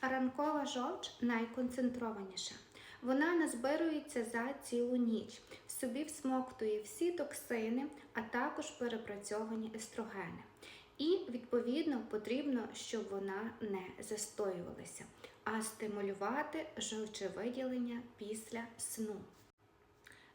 Ранкова жовч найконцентрованіша. Вона назбирується за цілу ніч, в собі всмоктує всі токсини, а також перепрацьовані естрогени. І, відповідно, потрібно, щоб вона не застоювалася, а стимулювати жовчевиділення після сну.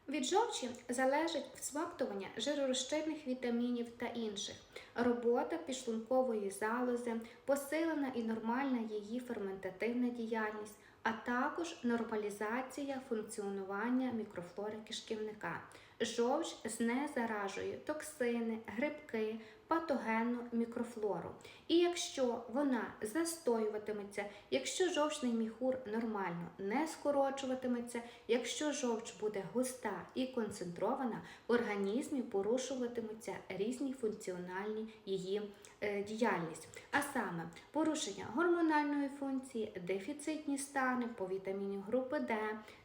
Від жовчі залежить всмоктування жиророзчинних вітамінів та інших, робота підшлункової залози, посилена і нормальна її ферментативна діяльність, а також нормалізація функціонування мікрофлори кишківника. Жовч знезаражує токсини, грибки, патогенну мікрофлору. І якщо вона застоюватиметься, якщо жовчний міхур нормально не скорочуватиметься, якщо жовч буде густа і концентрована, в організмі порушуватимуться різні функціональні її е, діяльність, а саме порушення гормональної функції, дефіцитні стани по вітамінів групи Д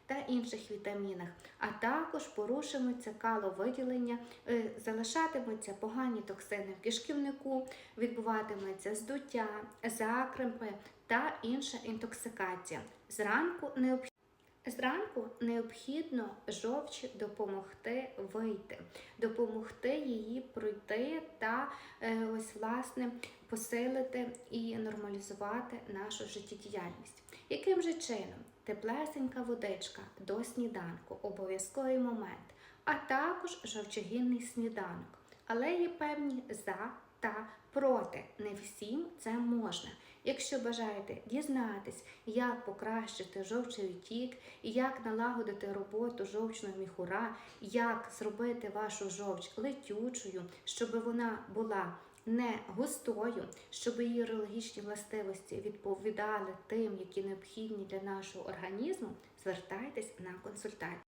та інших вітамінах, а також порушується каловиділення, е, залишатимуться погані токсини в кишківнику, відбуватиметься здуття, закрепи та інша інтоксикація. Зранку необхідно Зранку необхідно жовчі допомогти вийти, допомогти її пройти та е, ось власне посилити і нормалізувати нашу життєдіяльність. Яким же чином? Теплесенька водичка до сніданку, обов'язковий момент, а також жовчогінний сніданок. Але є певні за та проти. Не всім це можна. Якщо бажаєте дізнатись, як покращити жовчовий і як налагодити роботу жовчного міхура, як зробити вашу жовч летючою, щоб вона була не густою, щоб її урологічні властивості відповідали тим, які необхідні для нашого організму, звертайтесь на консультацію.